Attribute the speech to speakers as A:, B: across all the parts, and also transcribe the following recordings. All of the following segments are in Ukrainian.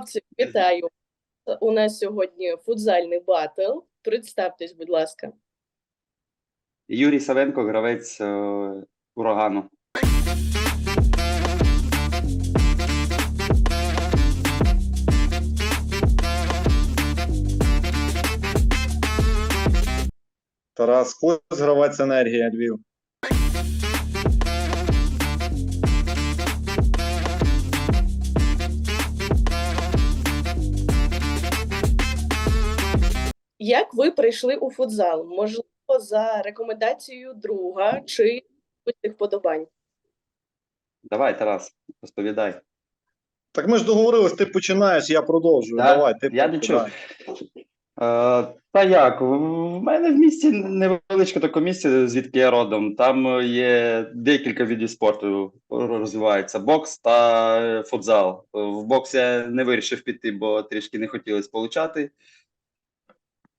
A: Хлопці, вітаю! У нас сьогодні футзальний батл. Представтесь, будь ласка.
B: Юрій Савенко, гравець е, урагану.
C: Тарас Кось, гравець енергія Львів.
A: Як ви прийшли у футзал? Можливо, за рекомендацією друга чи особистих вподобань?
B: Давай, Тарас, розповідай.
C: Так ми ж договорились, ти починаєш, я продовжую.
B: Так,
C: Давай, ти
B: я не
C: починай.
B: Е, та як? В мене в місті невеличка така місце, звідки я родом. Там є декілька видів спорту розвивається: бокс та футзал. В бокс я не вирішив піти, бо трішки не хотілося получати.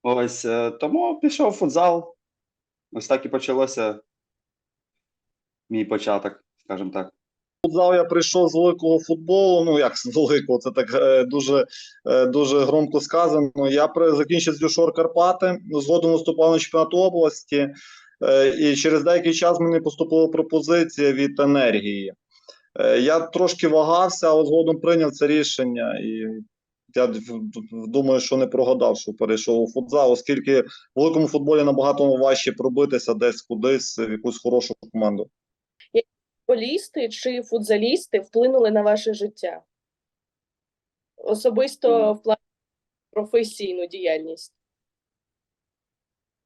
B: Ось е, тому пішов футзал. Ось так і почалося мій початок, скажімо так.
C: Футзал я прийшов з великого футболу. Ну як з великого, це так е, дуже, е, дуже громко сказано. Я закінчив з Юшор Карпати, згодом виступав на чемпіонату області, і через деякий час мені поступила пропозиція від енергії. Я трошки вагався, але згодом прийняв це рішення. І я думаю, що не прогадав, що перейшов у футзал, оскільки в великому футболі набагато важче пробитися десь кудись в якусь хорошу команду.
A: Футболісти чи футзалісти вплинули на ваше життя? Особисто в плані професійну діяльність.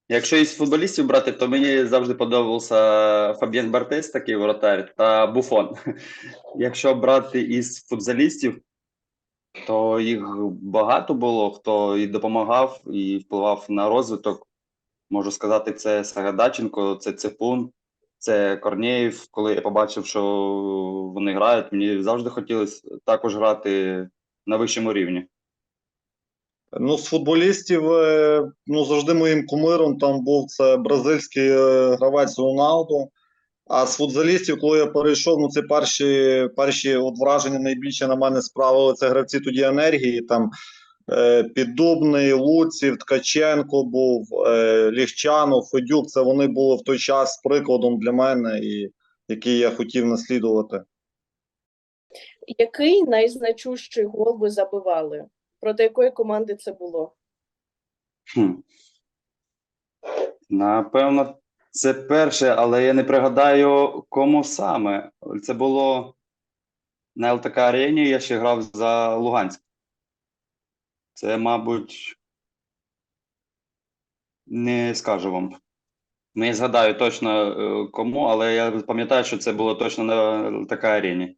B: Якщо із футболістів брати, то мені завжди подобався Фабіан Бартес, такий воротар, та Буфон. Якщо брати із футзалістів, то їх багато було, хто і допомагав, і впливав на розвиток. Можу сказати, це Сагадаченко, це Цепун, це Корнєєв. Коли я побачив, що вони грають, мені завжди хотілося також грати на вищому рівні.
C: Ну, з футболістів, е, ну, завжди моїм кумиром там був це бразильський е, гравець Роналду. А з футзалістів, коли я перейшов, ну це перші, перші от враження найбільше на мене справили. Це гравці тоді енергії. Там е, Піддубний, Луців, Ткаченко був, е, Ліхчанов, Федюк. Це вони були в той час прикладом для мене, і який я хотів наслідувати.
A: Який найзначущий гол ви забивали? Проти якої команди це було?
B: Хм. Напевно, це перше, але я не пригадаю, кому саме. Це було на ЛТК арені, я ще грав за Луганськ. Це, мабуть, не скажу вам. Не згадаю точно е, кому, але я пам'ятаю, що це було точно на ЛТК арені.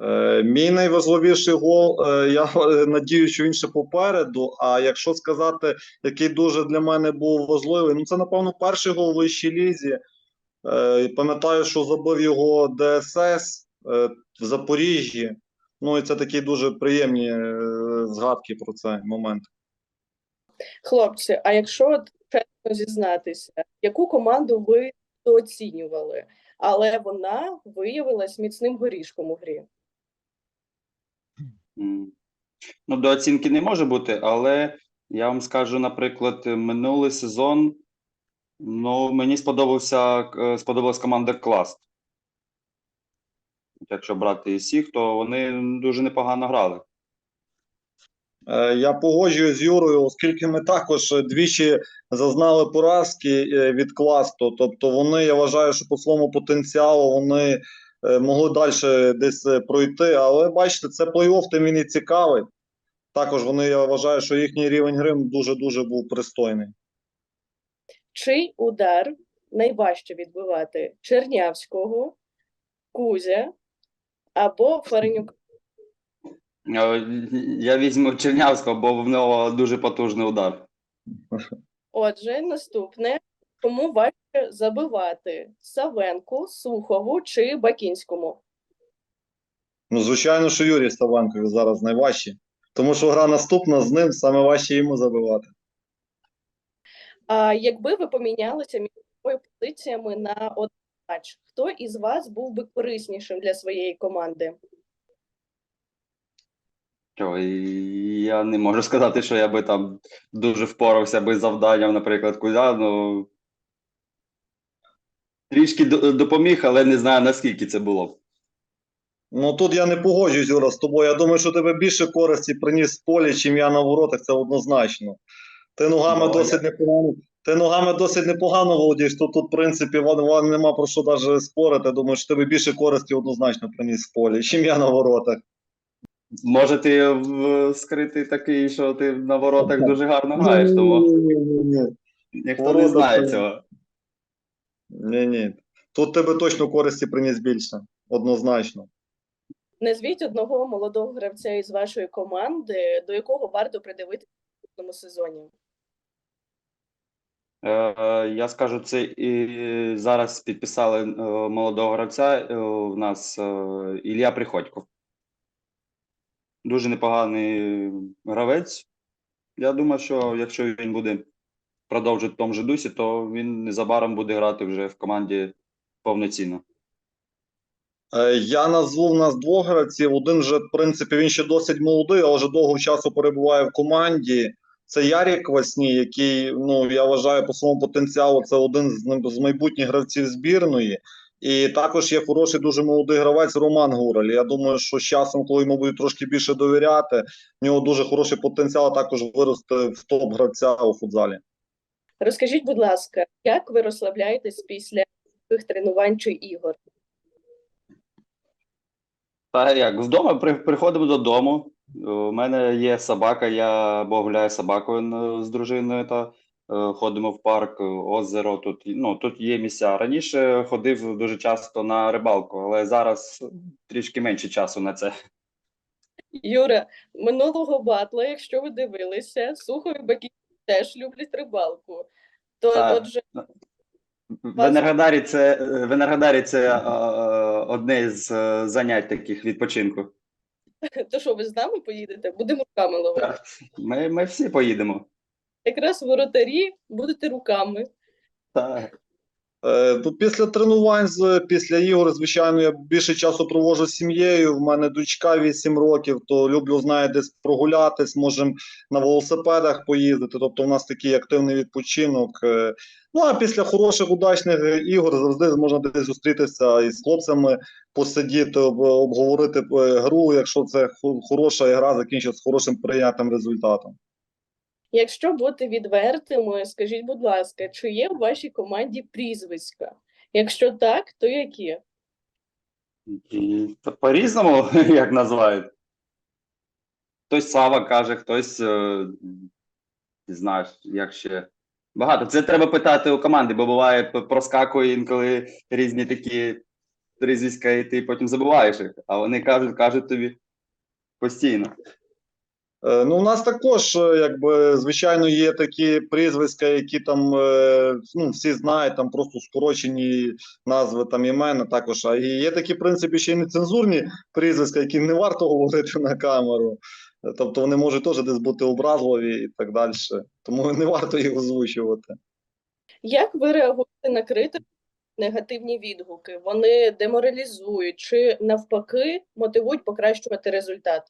C: Е, Мій найважливіший гол, е, я е, надію, що він ще попереду. А якщо сказати, який дуже для мене був важливий, ну це напевно перший гол у вищій лізі. Е, Пам'ятаю, що забив його ДСС в Запоріжжі. Ну і це такі дуже приємні згадки про цей момент.
A: Хлопці, а якщо чесно зізнатися, яку команду ви оцінювали, але вона виявилась міцним горішком у грі?
B: Ну, до оцінки не може бути, але я вам скажу, наприклад, минулий сезон, ну, мені сподобався, е, сподобалась команда Класт. Якщо брати всіх, то вони дуже непогано грали.
C: Е, Я погоджуюсь з Юрою, оскільки ми також двічі зазнали поразки е, від класту. Тобто вони, я вважаю, що по своєму потенціалу вони могли далі десь е, пройти. Але бачите, це плей-офф, тим він і цікавий. Також вони, я вважаю, що їхній рівень гри дуже-дуже був пристойний.
A: Чий удар найважче відбивати? Чернявського, Кузя або Фаренюка?
B: Е, Я візьму Чернявського, бо в нього дуже потужний удар.
A: Отже, наступне. Кому важче забивати? Савенку, Сухову чи Бакінському?
C: Ну, звичайно, що Юрій Ставанкові зараз найважче. Тому що гра наступна з ним саме важче йому забивати.
A: А якби ви помінялися між собою позиціями на один матч, хто із вас був би кориснішим для своєї команди?
B: Що, я не можу сказати, що я би там дуже впорався би з завданням, наприклад, Кузя, ну трішки допоміг, але не знаю наскільки це було.
C: Ну тут я не погоджуюсь, Юра, з тобою. Я думаю, що тебе більше користі приніс в полі, чим я на воротах, це однозначно. Ти ногами
B: Ну,
C: досить непогано. Ти ногами досить непогано володієш, то тут, в принципі, вон, вон нема про що навіть спорити. Думаю, що тебе більше користі однозначно приніс в полі, чим я на воротах.
B: Може, ти скритий такий, що ти на воротах дуже гарно граєш, тому ніхто не знає
C: це-
B: цього.
C: Ні-ні. Тут тебе точно користі приніс більше, однозначно.
A: Назвіть одного молодого гравця із вашої команди, до якого варто придивитися в наступному сезоні.
B: Е, Я скажу, це і зараз підписали е, молодого гравця. е, У нас е, Ілля Приходько. Дуже непоганий гравець. Я думаю, що якщо він буде продовжувати в тому же дусі, то він незабаром буде грати вже в команді повноцінно.
C: Е, Я назву в нас двох гравців. Один же, в принципі, він ще досить молодий, але вже довго часу перебуває в команді. Це Ярік Квасній, який, ну, я вважаю, по своєму потенціалу, це один з, майбутніх гравців збірної. І також є хороший, дуже молодий гравець Роман Гураль. Я думаю, що з часом, коли йому будуть трошки більше довіряти, в нього дуже хороший потенціал також вирости в топ-гравця у футзалі.
A: Розкажіть, будь ласка, як ви розслабляєтесь після таких тренувань чи ігор?
B: Та як вдома при, приходимо додому. У мене є собака, я або собакою ну, з дружиною та е, ходимо в парк, озеро. Тут ну тут є місця. Раніше ходив дуже часто на рибалку, але зараз трішки менше часу на це.
A: Юра, минулого батла, якщо ви дивилися, Сухов і Бакій теж люблять рибалку. То
B: Так.
A: отже,
B: В Енергодарі це в Енергодарі це е, одне з е, занять таких відпочинку.
A: то що ви з нами поїдете? Будемо руками ловити.
B: Так. Ми, ми всі поїдемо.
A: Якраз воротарі будете руками.
B: Так.
C: Е, ну, після тренувань, після ігор, звичайно, я більше часу проводжу з сім'єю. В мене дочка 8 років, то люблю, знає, десь прогулятись, можемо на велосипедах поїздити. Тобто, у нас такий активний відпочинок. Е, Ну а після хороших удачних ігор завжди можна десь зустрітися із хлопцями, посидіти, об- обговорити е, гру, якщо це хо- хороша гра, закінчиться з хорошим прийнятим результатом.
A: Якщо бути відвертими, скажіть, будь ласка, чи є в вашій команді прізвиська? Якщо так, то які?
B: По-різному, як називають. Хтось Сава каже, хтось не знаю, як ще. Багато. Це треба питати у команди, бо буває, проскакує інколи різні такі прізвиська, і ти потім забуваєш їх, а вони кажуть, кажуть тобі постійно.
C: Е, Ну, у нас також, е, якби, звичайно, є такі прізвиська, які там е, ну, всі знають, там просто скорочені назви там імена також. А є такі, в принципі, ще й нецензурні прізвиська, які не варто говорити на камеру. Тобто вони можуть теж десь бути образливі і так далі. Тому не варто їх озвучувати.
A: Як ви реагуєте на критику, негативні відгуки? Вони деморалізують чи навпаки мотивують покращувати результат?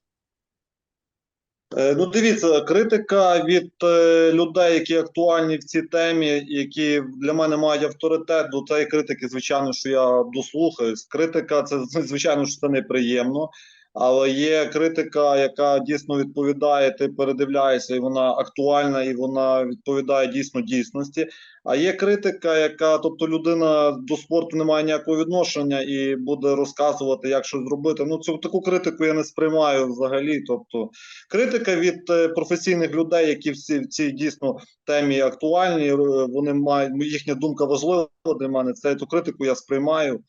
C: Е, Ну, дивіться, критика від е, людей, які актуальні в цій темі, які для мене мають авторитет, до цієї критики, звичайно, що я дослухаюсь. Критика це звичайно, що це неприємно. Але є критика, яка дійсно відповідає, ти передивляєшся, і вона актуальна, і вона відповідає дійсно дійсності. А є критика, яка, тобто, людина до спорту не має ніякого відношення і буде розказувати, як щось зробити. Ну, цю таку критику я не сприймаю взагалі. Тобто, критика від е, професійних людей, які всі в цій дійсно темі актуальні. е, Вони мають їхня думка важлива для мене. Це ту критику я сприймаю,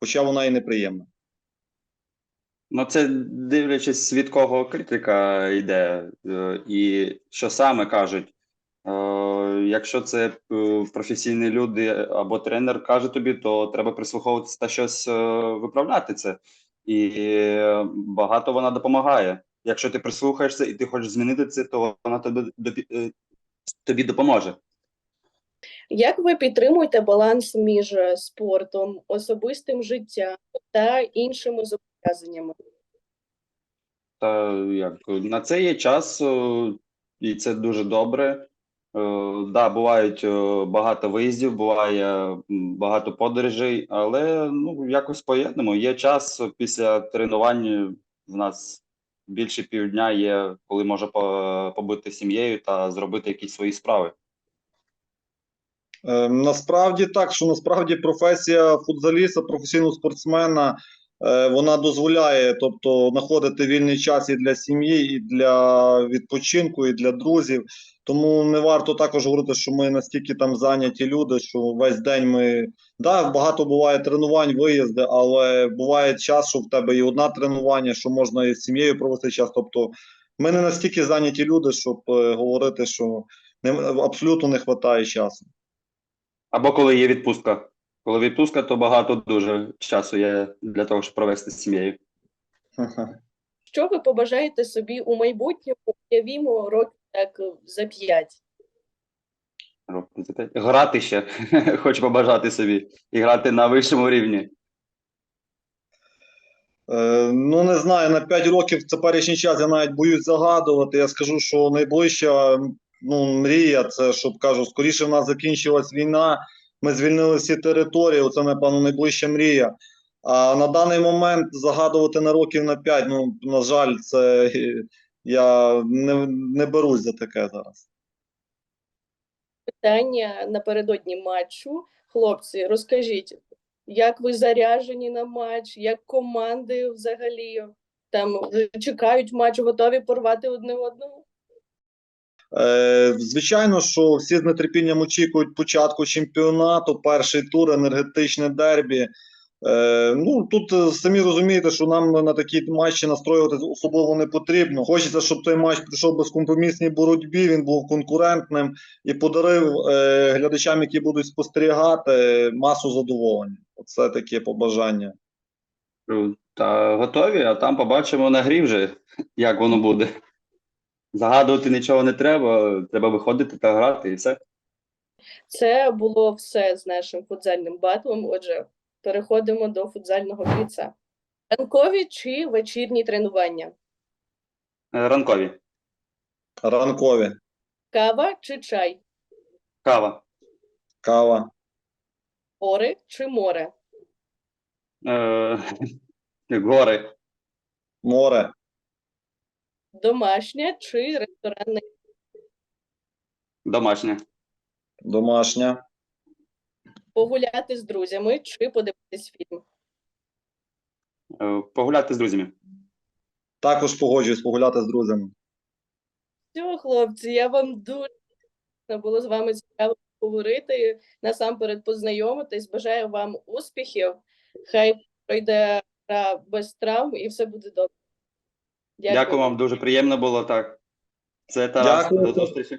C: хоча вона і неприємна.
B: Ну, це дивлячись, від кого критика йде, е, і що саме кажуть. Е, Якщо це е, професійні люди або тренер каже тобі, то треба прислуховуватися та щось виправляти це. І багато вона допомагає. Якщо ти прислухаєшся і ти хочеш змінити це, то вона тобі, тобі допоможе.
A: Як ви підтримуєте баланс між спортом, особистим життям та іншими зобов'язаннями?
B: Та як на це є час, е, і це дуже добре. Е, Да, бувають е, багато виїздів, буває багато подорожей, але ну якось поєднуємо. Є час після тренувань. В нас більше півдня є, коли можна по- побути сім'єю та зробити якісь свої справи.
C: Е, Насправді так, що насправді професія футзаліста, професійного спортсмена, вона дозволяє, тобто, знаходити вільний час і для сім'ї, і для відпочинку, і для друзів. Тому не варто також говорити, що ми настільки там зайняті люди, що весь день ми. Да, багато буває тренувань, виїзди, але буває час, що в тебе і одна тренування, що можна і з сім'єю провести час. Тобто, ми не настільки зайняті люди, щоб е, говорити, що не, абсолютно не вистачає часу.
B: Або коли є відпустка. Коли відпустка, то багато дуже часу є для того, щоб провести з сім'єю.
A: Що ви побажаєте собі у майбутньому? Уявімо років так за п'ять.
B: Років за п'ять. Грати ще, хочу побажати собі, і грати на вищому рівні.
C: Е, ну, не знаю, на 5 років в теперішній час я навіть боюсь загадувати. Я скажу, що найближча ну, мрія це, щоб кажу, скоріше в нас закінчилась війна, ми звільнили всі території, оце, напевно, найближча мрія. А на даний момент загадувати на років на 5, ну, на жаль, це е, я не, не берусь за таке зараз.
A: Питання напередодні матчу. Хлопці, розкажіть, як ви заряжені на матч, як команди взагалі там чекають матч, готові порвати одне одного?
C: Е, звичайно, що всі з нетерпінням очікують початку чемпіонату, перший тур, енергетичне дербі. Е, ну тут е, самі розумієте, що нам на такі матчі настроювати особливо не потрібно. Хочеться, щоб той матч пройшов безкомпромісній боротьбі. Він був конкурентним і подарив глядачам, які будуть спостерігати, масу задоволення. Оце таке побажання.
B: Та готові, а там побачимо на грі вже, як воно буде. Загадувати нічого не треба, треба виходити та грати, і все.
A: Це було все з нашим футзальним батлом. Отже, переходимо до футзального бліца. Ранкові чи вечірні тренування?
B: Е, Ранкові.
C: Ранкові,
A: Кава чи чай?
B: Кава.
C: кава,
A: Гори чи море?
B: Е, Гори.
C: море,
A: Домашня чи ресторанна?
B: Домашнє.
C: домашня,
A: Погуляти з друзями чи подивитись фільм?
B: Е, Погуляти з друзями.
C: також погоджуюсь погуляти з друзями.
A: Все, хлопці, я вам дуже вдячна, було з вами цікаво поговорити, насамперед познайомитись. Бажаю вам успіхів. Хай пройде гра без травм і все буде добре.
B: Дякую вам, дуже приємно було так. Це Тарас.
C: Дякую.
B: До зустрічі.